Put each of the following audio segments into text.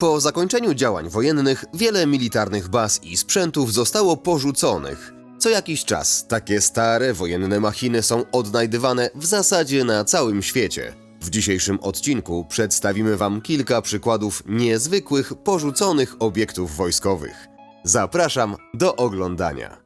Po zakończeniu działań wojennych wiele militarnych baz i sprzętów zostało porzuconych. Co jakiś czas takie stare wojenne machiny są odnajdywane w zasadzie na całym świecie. W dzisiejszym odcinku przedstawimy Wam kilka przykładów niezwykłych porzuconych obiektów wojskowych. Zapraszam do oglądania.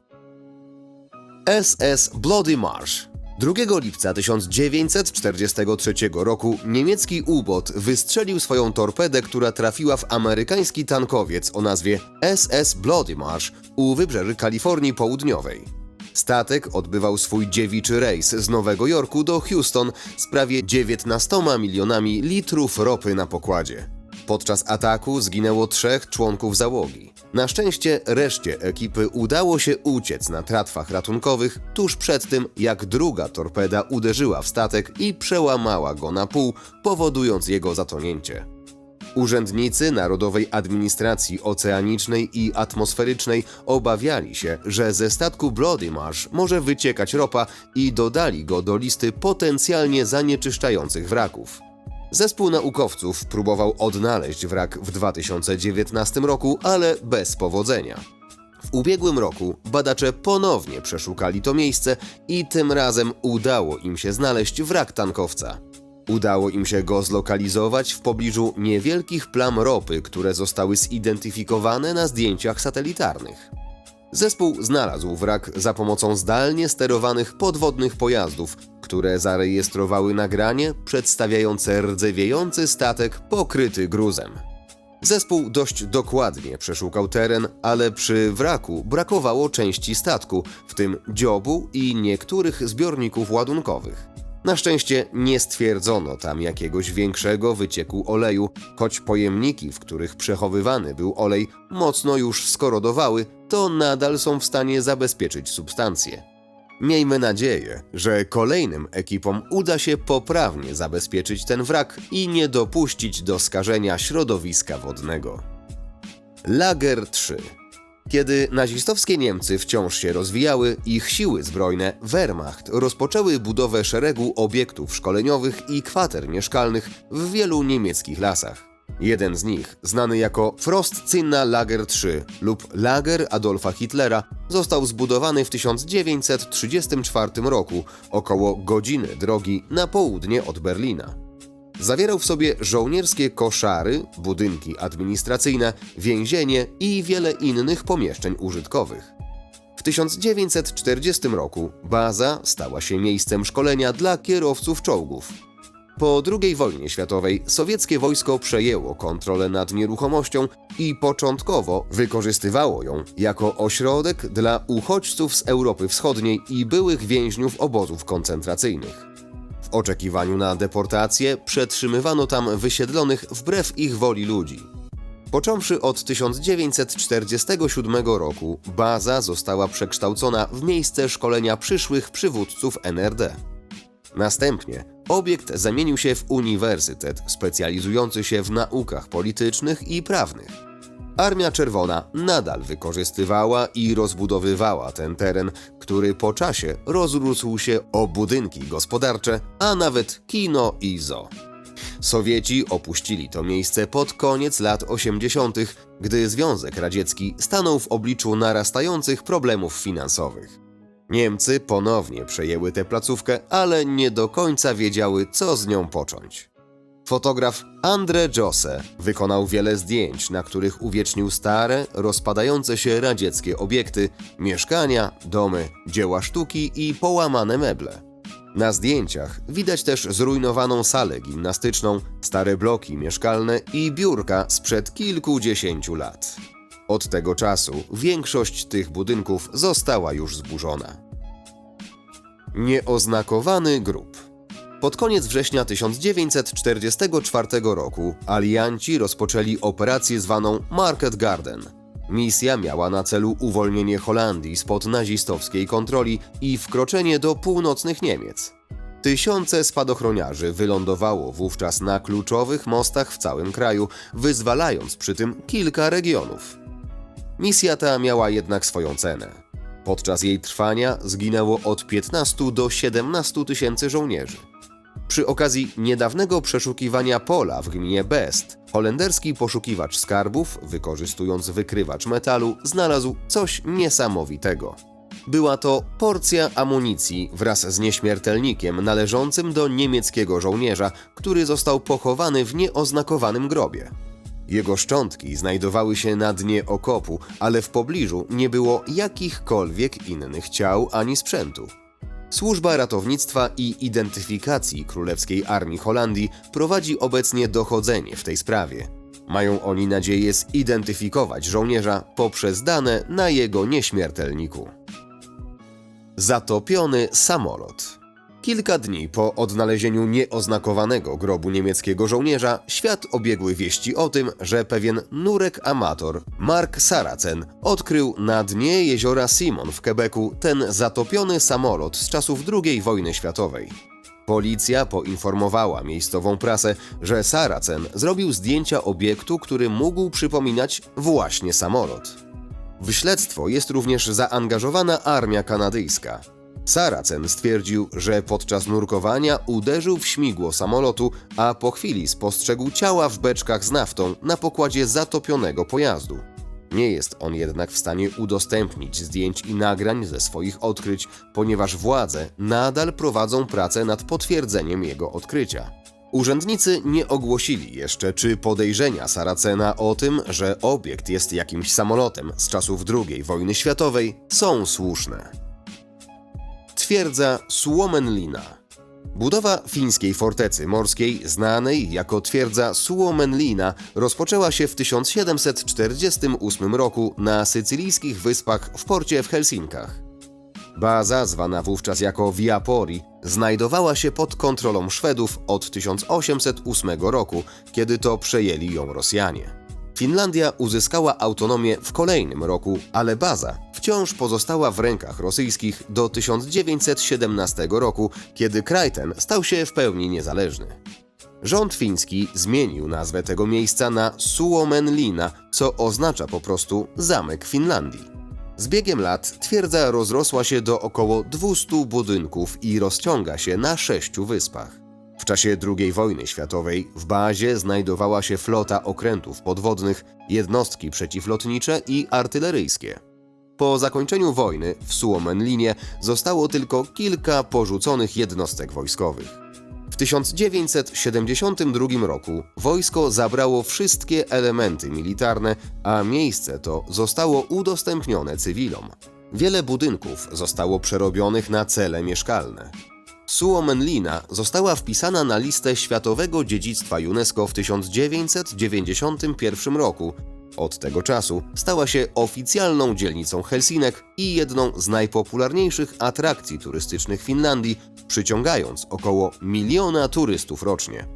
SS Bloody Marsh. 2 lipca 1943 roku niemiecki U-bot wystrzelił swoją torpedę, która trafiła w amerykański tankowiec o nazwie SS Bloody Marsh u wybrzeży Kalifornii Południowej. Statek odbywał swój dziewiczy rejs z Nowego Jorku do Houston z prawie 19 milionami litrów ropy na pokładzie. Podczas ataku zginęło trzech członków załogi. Na szczęście reszcie ekipy udało się uciec na tratwach ratunkowych tuż przed tym, jak druga torpeda uderzyła w statek i przełamała go na pół, powodując jego zatonięcie. Urzędnicy Narodowej Administracji Oceanicznej i Atmosferycznej obawiali się, że ze statku Bloody Marsh może wyciekać ropa i dodali go do listy potencjalnie zanieczyszczających wraków. Zespół naukowców próbował odnaleźć wrak w 2019 roku, ale bez powodzenia. W ubiegłym roku badacze ponownie przeszukali to miejsce i tym razem udało im się znaleźć wrak tankowca. Udało im się go zlokalizować w pobliżu niewielkich plam ropy, które zostały zidentyfikowane na zdjęciach satelitarnych. Zespół znalazł wrak za pomocą zdalnie sterowanych podwodnych pojazdów, które zarejestrowały nagranie przedstawiające rdzewiejący statek pokryty gruzem. Zespół dość dokładnie przeszukał teren, ale przy wraku brakowało części statku, w tym dziobu i niektórych zbiorników ładunkowych. Na szczęście nie stwierdzono tam jakiegoś większego wycieku oleju, choć pojemniki, w których przechowywany był olej, mocno już skorodowały, to nadal są w stanie zabezpieczyć substancje. Miejmy nadzieję, że kolejnym ekipom uda się poprawnie zabezpieczyć ten wrak i nie dopuścić do skażenia środowiska wodnego. Lager 3 kiedy nazistowskie Niemcy wciąż się rozwijały, ich siły zbrojne Wehrmacht rozpoczęły budowę szeregu obiektów szkoleniowych i kwater mieszkalnych w wielu niemieckich lasach. Jeden z nich, znany jako Frostzinna Lager III lub Lager Adolfa Hitlera, został zbudowany w 1934 roku, około godziny drogi na południe od Berlina. Zawierał w sobie żołnierskie koszary, budynki administracyjne, więzienie i wiele innych pomieszczeń użytkowych. W 1940 roku baza stała się miejscem szkolenia dla kierowców czołgów. Po II wojnie światowej sowieckie wojsko przejęło kontrolę nad nieruchomością i początkowo wykorzystywało ją jako ośrodek dla uchodźców z Europy Wschodniej i byłych więźniów obozów koncentracyjnych. W oczekiwaniu na deportację przetrzymywano tam wysiedlonych wbrew ich woli ludzi. Począwszy od 1947 roku, baza została przekształcona w miejsce szkolenia przyszłych przywódców NRD. Następnie obiekt zamienił się w uniwersytet specjalizujący się w naukach politycznych i prawnych. Armia Czerwona nadal wykorzystywała i rozbudowywała ten teren, który po czasie rozrósł się o budynki gospodarcze, a nawet kino i zoo. Sowieci opuścili to miejsce pod koniec lat 80., gdy Związek Radziecki stanął w obliczu narastających problemów finansowych. Niemcy ponownie przejęły tę placówkę, ale nie do końca wiedziały, co z nią począć. Fotograf Andre Jose wykonał wiele zdjęć, na których uwiecznił stare, rozpadające się radzieckie obiekty, mieszkania, domy, dzieła sztuki i połamane meble. Na zdjęciach widać też zrujnowaną salę gimnastyczną, stare bloki mieszkalne i biurka sprzed kilkudziesięciu lat. Od tego czasu większość tych budynków została już zburzona. Nieoznakowany grób. Pod koniec września 1944 roku alianci rozpoczęli operację zwaną Market Garden. Misja miała na celu uwolnienie Holandii spod nazistowskiej kontroli i wkroczenie do północnych Niemiec. Tysiące spadochroniarzy wylądowało wówczas na kluczowych mostach w całym kraju, wyzwalając przy tym kilka regionów. Misja ta miała jednak swoją cenę. Podczas jej trwania zginęło od 15 do 17 tysięcy żołnierzy. Przy okazji niedawnego przeszukiwania pola w gminie Best, holenderski poszukiwacz skarbów, wykorzystując wykrywacz metalu, znalazł coś niesamowitego. Była to porcja amunicji wraz z nieśmiertelnikiem należącym do niemieckiego żołnierza, który został pochowany w nieoznakowanym grobie. Jego szczątki znajdowały się na dnie okopu, ale w pobliżu nie było jakichkolwiek innych ciał ani sprzętu. Służba Ratownictwa i Identyfikacji Królewskiej Armii Holandii prowadzi obecnie dochodzenie w tej sprawie. Mają oni nadzieję zidentyfikować żołnierza poprzez dane na jego nieśmiertelniku. Zatopiony samolot. Kilka dni po odnalezieniu nieoznakowanego grobu niemieckiego żołnierza, świat obiegły wieści o tym, że pewien nurek amator, Mark Saracen, odkrył na dnie jeziora Simon w Quebecu ten zatopiony samolot z czasów II wojny światowej. Policja poinformowała miejscową prasę, że Saracen zrobił zdjęcia obiektu, który mógł przypominać właśnie samolot. W śledztwo jest również zaangażowana armia kanadyjska. Saracen stwierdził, że podczas nurkowania uderzył w śmigło samolotu, a po chwili spostrzegł ciała w beczkach z naftą na pokładzie zatopionego pojazdu. Nie jest on jednak w stanie udostępnić zdjęć i nagrań ze swoich odkryć, ponieważ władze nadal prowadzą pracę nad potwierdzeniem jego odkrycia. Urzędnicy nie ogłosili jeszcze, czy podejrzenia Saracena o tym, że obiekt jest jakimś samolotem z czasów II wojny światowej, są słuszne. Twierdza Suomenlina. Budowa fińskiej fortecy morskiej, znanej jako twierdza Suomenlina, rozpoczęła się w 1748 roku na sycylijskich wyspach w porcie w Helsinkach. Baza, zwana wówczas jako Viapori, znajdowała się pod kontrolą Szwedów od 1808 roku, kiedy to przejęli ją Rosjanie. Finlandia uzyskała autonomię w kolejnym roku, ale baza wciąż pozostała w rękach rosyjskich do 1917 roku, kiedy kraj ten stał się w pełni niezależny. Rząd fiński zmienił nazwę tego miejsca na Suomenlina, co oznacza po prostu zamek Finlandii. Z biegiem lat twierdza rozrosła się do około 200 budynków i rozciąga się na sześciu wyspach. W czasie II wojny światowej w bazie znajdowała się flota okrętów podwodnych, jednostki przeciwlotnicze i artyleryjskie. Po zakończeniu wojny w Suomenlinie zostało tylko kilka porzuconych jednostek wojskowych. W 1972 roku wojsko zabrało wszystkie elementy militarne, a miejsce to zostało udostępnione cywilom. Wiele budynków zostało przerobionych na cele mieszkalne. Suomenlina została wpisana na listę Światowego Dziedzictwa UNESCO w 1991 roku. Od tego czasu stała się oficjalną dzielnicą Helsinek i jedną z najpopularniejszych atrakcji turystycznych Finlandii, przyciągając około miliona turystów rocznie.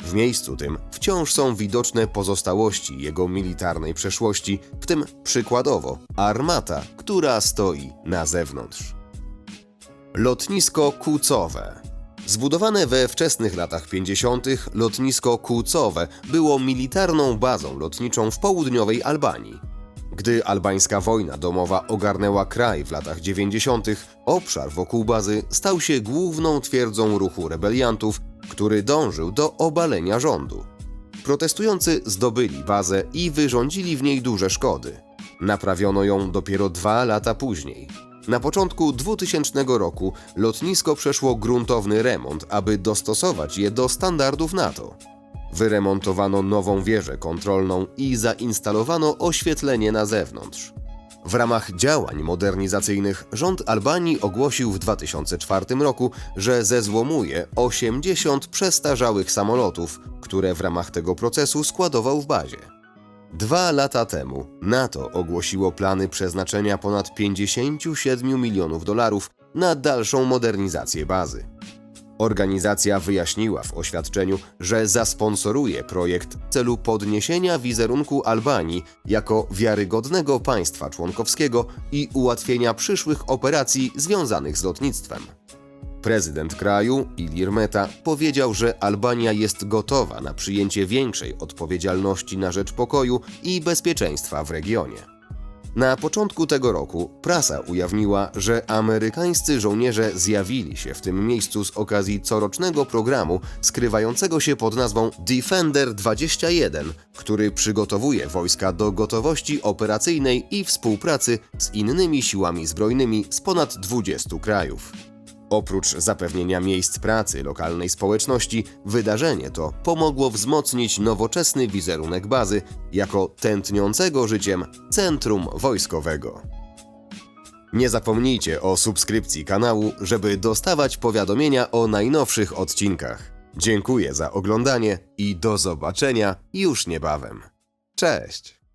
W miejscu tym wciąż są widoczne pozostałości jego militarnej przeszłości, w tym przykładowo armata, która stoi na zewnątrz. Lotnisko Kłucowe. Zbudowane we wczesnych latach 50., lotnisko Kłucowe było militarną bazą lotniczą w południowej Albanii. Gdy albańska wojna domowa ogarnęła kraj w latach 90., obszar wokół bazy stał się główną twierdzą ruchu rebeliantów, który dążył do obalenia rządu. Protestujący zdobyli bazę i wyrządzili w niej duże szkody. Naprawiono ją dopiero dwa lata później. Na początku 2000 roku lotnisko przeszło gruntowny remont, aby dostosować je do standardów NATO. Wyremontowano nową wieżę kontrolną i zainstalowano oświetlenie na zewnątrz. W ramach działań modernizacyjnych rząd Albanii ogłosił w 2004 roku, że zezłomuje 80 przestarzałych samolotów, które w ramach tego procesu składował w bazie. Dwa lata temu NATO ogłosiło plany przeznaczenia ponad 57 milionów dolarów na dalszą modernizację bazy. Organizacja wyjaśniła w oświadczeniu, że zasponsoruje projekt w celu podniesienia wizerunku Albanii jako wiarygodnego państwa członkowskiego i ułatwienia przyszłych operacji związanych z lotnictwem. Prezydent kraju, Ilir Meta, powiedział, że Albania jest gotowa na przyjęcie większej odpowiedzialności na rzecz pokoju i bezpieczeństwa w regionie. Na początku tego roku prasa ujawniła, że amerykańscy żołnierze zjawili się w tym miejscu z okazji corocznego programu skrywającego się pod nazwą Defender 21, który przygotowuje wojska do gotowości operacyjnej i współpracy z innymi siłami zbrojnymi z ponad 20 krajów. Oprócz zapewnienia miejsc pracy lokalnej społeczności, wydarzenie to pomogło wzmocnić nowoczesny wizerunek bazy jako tętniącego życiem centrum wojskowego. Nie zapomnijcie o subskrypcji kanału, żeby dostawać powiadomienia o najnowszych odcinkach. Dziękuję za oglądanie i do zobaczenia już niebawem. Cześć!